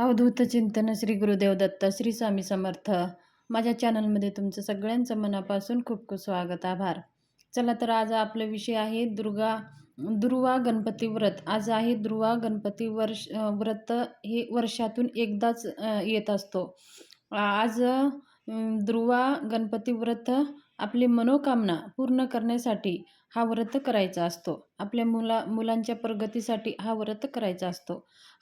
अवधूत चिंतन श्री गुरुदेव दत्त श्री स्वामी समर्थ. माझ्या चॅनलमध्ये तुमचं सगळ्यांचं मनापासून खूप खूप स्वागत आभार. चला तर आज आपला विषय आहे दुर्गा दुर्वा गणपती व्रत. आज आहे दुर्वा गणपती वर्ष व्रत हे वर्षातून एकदाच येत असतो. आज दुर्वा गणपती व्रत आपली मनोकामना पूर्ण करण्यासाठी हा व्रत करायचा असतो. आपल्या मुला मुलांच्या प्रगतीसाठी हा व्रत करायचा असतो.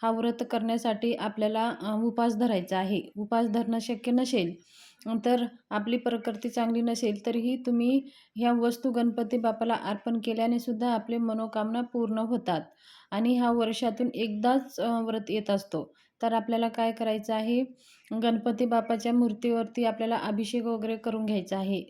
हा व्रत करण्यासाठी आपल्याला उपास धरायचा आहे. उपास धरणं शक्य नसेल तर आपली प्रकृती चांगली नसेल तरीही तुम्ही ह्या वस्तू गणपती बापाला अर्पण केल्याने सुद्धा आपले मनोकामना पूर्ण होतात. आणि हा वर्षातून एकदाच व्रत येत असतो. तर आपल्याला काय करायचं आहे? गणपती बापाच्या मूर्तीवरती आपल्याला अभिषेक वगैरे करून घ्यायचा आहे.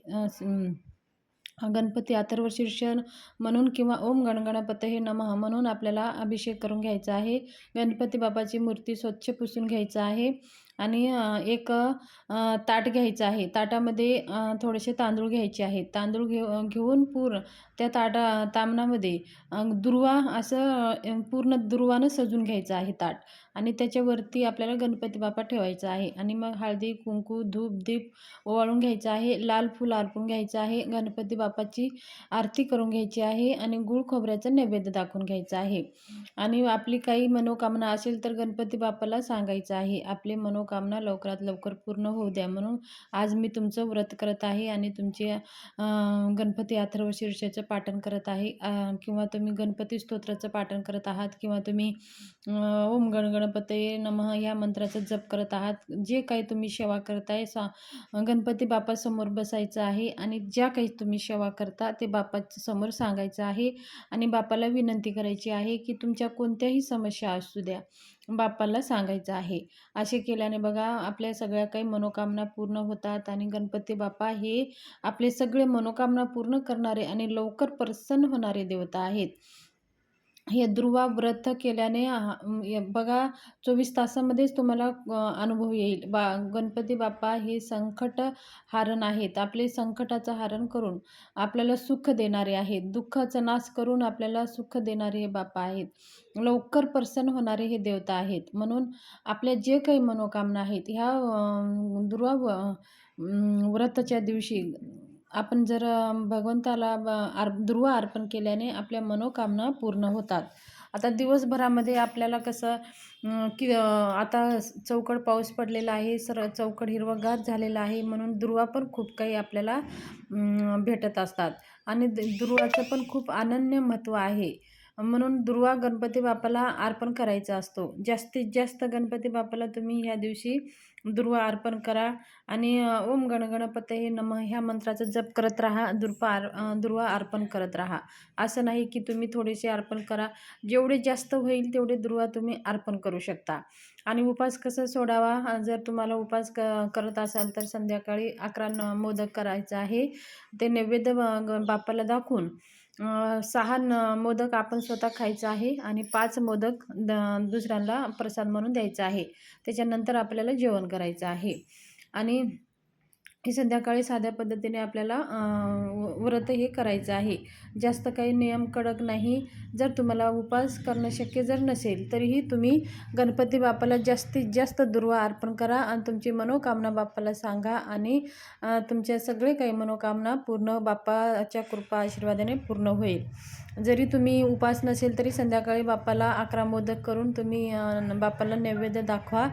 गणपती अथर्वशीर्षण म्हणून किंवा ओम गणगणपत हे नमः म्हणून आपल्याला अभिषेक करून घ्यायचा आहे. गणपती बाबाची मूर्ती स्वच्छ पुसून घ्यायचं आहे. आणि एक ताट घ्यायचं आहे. ताटामध्ये थोडेसे तांदूळ घ्यायचे आहेत. तांदूळ घेऊ घेऊन पूर त्या ताटा तामणामध्ये दुर्वा असं पूर्ण दुर्वानं सजून घ्यायचं आहे ताट. आणि त्याच्यावरती आपल्याला गणपती बाप्पा ठेवायचा आहे. आणि मग हळदी कुंकू धूप दीप ओवाळून घ्यायचं आहे. लाल फूल अर्पून घ्यायचं आहे. गणपती बाप्पाची आरती करून घ्यायची आहे. आणि गुळ खोबऱ्याचं नैवेद्य दाखवून घ्यायचं आहे. आणि आपली काही मनोकामना असेल तर गणपती बाप्पाला सांगायचं आहे. आपले मनो मनोकामना लवकरात लवकर पूर्ण होऊ द्या. म्हणून आज मी तुमचं व्रत करत आहे आणि तुमची गणपती अथर्व शीर्षाचं पाठन करत आहे. किंवा तुम्ही गणपती स्तोत्राचं पाठन करत आहात किंवा तुम्ही ओम ओम गणगणपतये नमः या मंत्राचा जप करत आहात. जे काही तुम्ही सेवा करताय सा गणपती बापासमोर बसायचं आहे आणि ज्या काही तुम्ही सेवा करता ते बापाच्या समोर सांगायचं आहे. आणि बापाला विनंती करायची आहे की तुमच्या कोणत्याही समस्या असू द्या. बापाला सांगायचं आहे. असे केल्याने बघा आपल्या सगळ्या काही मनोकामना पूर्ण होतात आणि गणपती बाप्पा हे आपले सगळे मनोकामना पूर्ण करणारे आणि लवकर प्रसन्न होणारे देवता आहेत. हे दुर्वा व्रत केल्याने बघा चोवीस तासामध्येच तुम्हाला अनुभव येईल. बा गणपती बाप्पा हे संकट हारण आहेत. आपले संकटाचं हारण करून आपल्याला सुख देणारे आहेत. दुःखाचा नाश करून आपल्याला सुख देणारे हे बाप्पा आहेत. लवकर प्रसन्न होणारे हे देवता आहेत. म्हणून आपल्या जे काही मनोकामना आहेत ह्या दुर्वा व- व्रताच्या दिवशी आपण जर भगवंताला ब- आर दुर्वा अर्पण केल्याने आपल्या मनोकामना पूर्ण होतात. आता दिवसभरामध्ये आपल्याला कसं की आता चौकड पाऊस पडलेला आहे सर चौकड हिरवंगार झालेला आहे म्हणून दुर्वा पण खूप काही आपल्याला भेटत असतात. आणि दुर्वाचं पण खूप अनन्य महत्त्व आहे. म्हणून दुर्वा गणपती बाप्पाला अर्पण करायचा असतो. जास्तीत जास्त गणपती बाप्पाला तुम्ही ह्या दिवशी दुर्वा अर्पण करा आणि ओम गणगणपते हे नम ह्या मंत्राचा जप करत राहा दुर्पा आर दुर्वा अर्पण करत राहा. असं नाही की तुम्ही थोडेसे अर्पण करा. जेवढे जास्त होईल तेवढे दुर्वा तुम्ही अर्पण करू शकता. आणि उपास कसं सोडावा? जर तुम्हाला उपास क करत असाल तर संध्याकाळी अकरा न मोदक करायचं आहे. ते नैवेद्य ग- बाप्पाला दाखवून सहा न मोदक आपण स्वतः खायचं आहे आणि पाच मोदक द दुसऱ्यांना प्रसाद म्हणून द्यायचा आहे. त्याच्यानंतर आपल्याला जेवण करायचं आहे. आणि हे संध्याकाळी साध्या पद्धतीने आपल्याला व- व्रत हे करायचं आहे. जास्त काही नियम कडक नाही. जर तुम्हाला उपवास करणं शक्य जर नसेल तरीही तुम्ही गणपती बाप्पाला जास्तीत जास्त दुर्वा अर्पण करा आणि तुमची मनोकामना बाप्पाला सांगा आणि तुमच्या सगळे काही मनोकामना पूर्ण बाप्पाच्या कृपा आशीर्वादाने पूर्ण होईल. जरी तुम्ही उपास नसेल तरी संध्याकाळी बाप्पाला अकरा मोदक करून तुम्ही बापाला बाप्पाला नैवेद्य दाखवा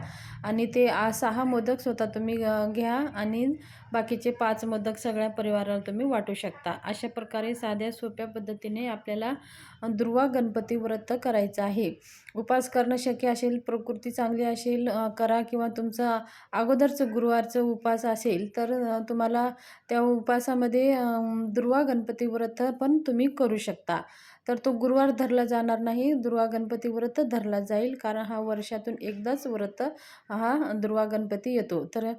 आणि ते सहा मोदक स्वतः तुम्ही घ्या आणि बाकीचे पाच मोदक सगळ्या परिवाराला तुम्ही वाटू शकता. अशा प्रकारे साध्या सोप्या पद्धतीने आपल्याला दुर्वा गणपती व्रत करायचं आहे. उपास करणं शक्य असेल प्रकृती चांगली असेल करा किंवा तुमचं अगोदरचं गुरुवारचं उपास असेल तर तुम्हाला त्या उपासामध्ये दुर्वा गणपती व्रत पण तुम्ही करू शकता. तर तो गुरुवार धरला जाणार नाही दुर्वा गणपती व्रत धरला जाईल कारण हा वर्षातून एकदाच व्रत हा दुर्वा गणपती येतो. तर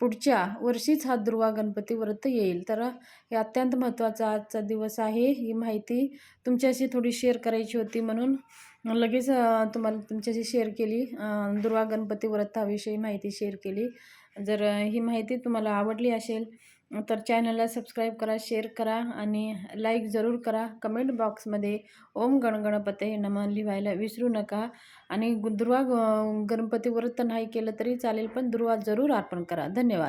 पुढच्या वर्षीच हा दुर्वा गणपती व्रत येईल. तर हे अत्यंत महत्त्वाचा आजचा दिवस आहे. ही माहिती तुमच्याशी थोडी शेअर करायची होती म्हणून लगेच तुम्हाला तुमच्याशी शेअर केली. दुर्वा गणपती व्रताविषयी माहिती शेअर केली. जर ही माहिती तुम्हाला आवडली असेल तर चॅनलला सबस्क्राईब करा शेअर करा आणि लाईक जरूर करा. कमेंट बॉक्समध्ये ओम गणगणपते नम लिहायला विसरू नका आणि दुर्वा गणपती व्रत नाही केलं तरी चालेल पण दुर्वा जरूर अर्पण करा. धन्यवाद.